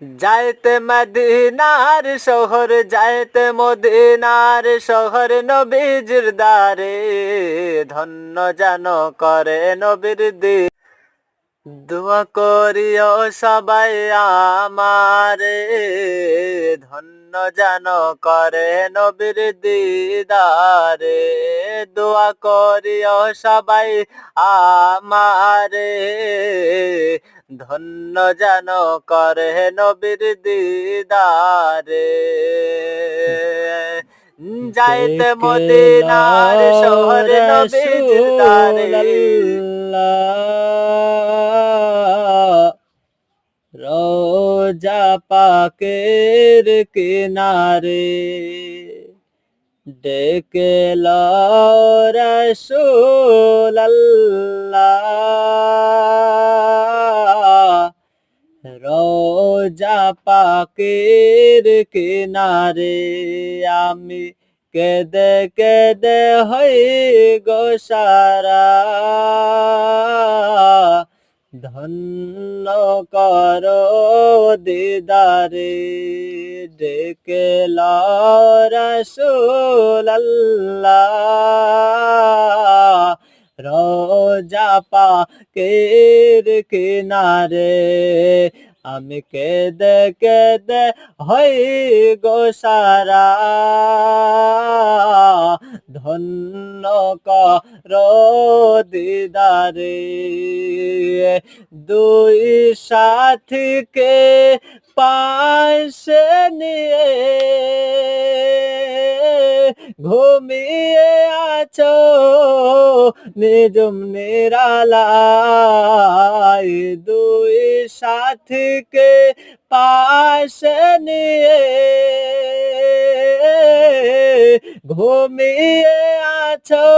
যাইতে মদিনার শহর, যাইতে মদিনার শহর, নবীজির দ্বারে ধন্য জান করে নবীর দি দোয়া করিও সবাই আমারে, ধন্য জান করে নবীর দিদারে। দোয়া করিও সবাই আমারে ধন্য জান করে নবীর দিদারে। যাইতে মদিনার শহর নবীর দারে রোজা পাকের কিনারে। ডেকে রসুল রোজা পাকের কিনারে আমি কেদে কেদে হই গো ধন্য কর দিদারে, ডেকে রসুল রোজা পাকের কিনারে আমি কেদে কেদে হই গো সারা। ধন্য কর দিদারে, দুই সাথীকে পাশে নিয়ে ঘুমিয়ে আছো। নিজম নিরালাই দুই সাথীকে পাশে নিয়ে ঘুমিয়ে আছো।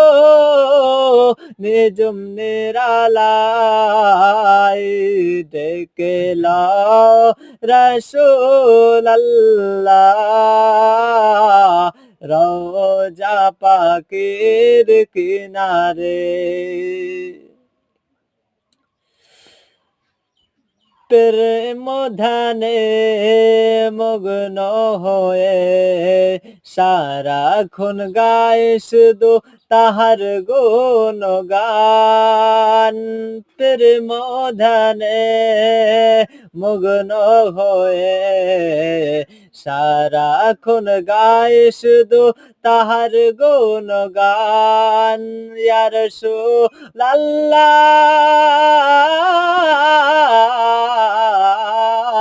নিজম নিরালাই ডেকে লাও রোজা পাকির কিনারে। প্রেম ধানে মগ্ন হয়ে সারাক্ষণ গায়ে শুধু তাহার গুণ গান। প্রেম ধানে মগ্ন হয়ে সারাক্ষণ গায়ে শুধু তাহার গুণ গান ইয়ার লাল্লা